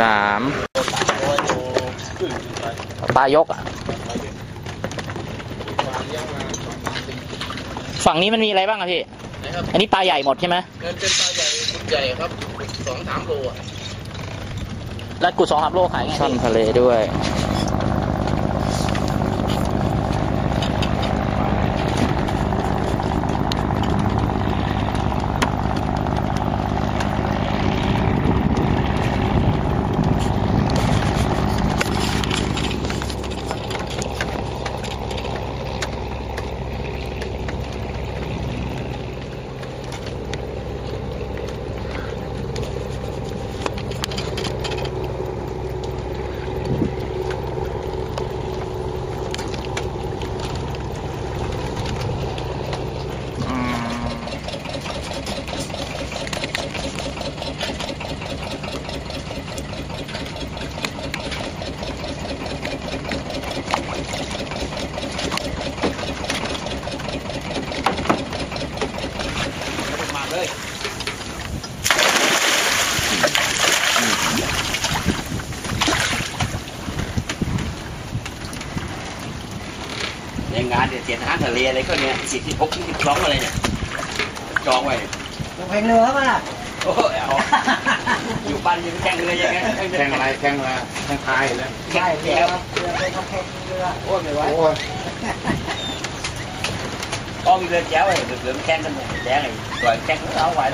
สามปลายกอะ ฝั่งนี้มันมีอะไรบ้างอะพี่ นะครับอันนี้ปลาใหญ่หมดใช่ไหมเงินเป็นปลาใหญ่สุดใหญ่ครับสองสามโลอะแล้วกุดสองสามโลขายไงช่อนทะเลด้วย งานเดี๋ยวเสียนอาหารทะเลอะไรก็เนี่ยสิบสิบหกสิบสองอะไรเนี่ยจองไว้เนี่ย ลงเพลงเรือเข้ามาล่ะ โอ้ยเอาอยู่บ้านยังแข่งเลยยังไง แข่งอะไรแข่งอะไรแข่งพายแล้ว แข่ ใช่ ง เรือ แล้ว เรือไปทำเพลงเรือ โอ้ยไม่ไหว โอ้ย ก็มีเรือแจ้วไอ้เรือแข่งกันเนี่ยแจ้งไอ้ตัวแข่งเอาไหวเ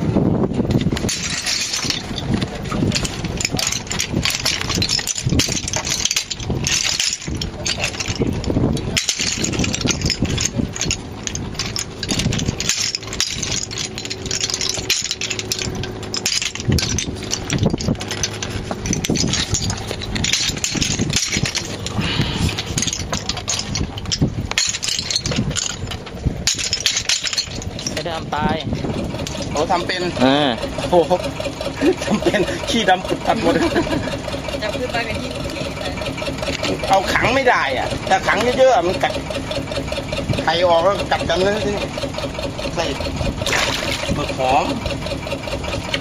ไม่ได้ทำตายเขาทำเป็นเออโอ้โหทำเป็นขี้ดำปุดตัดหมด จับขึ้นไปเป็นที่ที่เอาขังไม่ได้อะ ถ้าขังเยอะๆมันกัดไข่ออกแล้วกัดกันนะที่ใส่หมึกหอม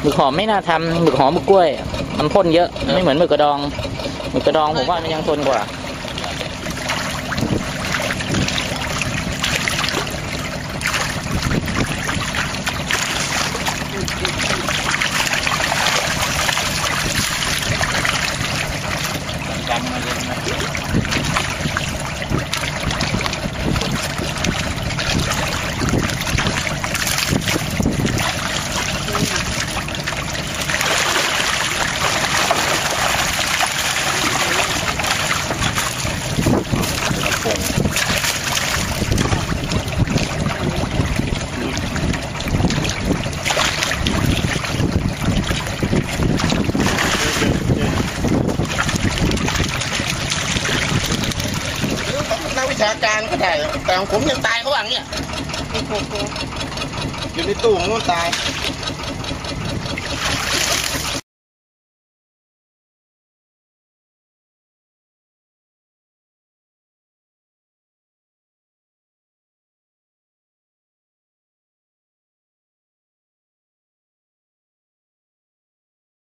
หมึกหอมไม่น่าทำหมึกหอมหมึกกล้วย มันพ่นเยอะ ไม่เหมือนหมึกกระดองหมึกกระดองผมว่ามันยังทนกว่า จำมาเลยนะ นักวิชาการก็ ได้แต่ของผมยังตายเขาว่าอย่างเนี้ยอยู่ในตู้มันก็ตาย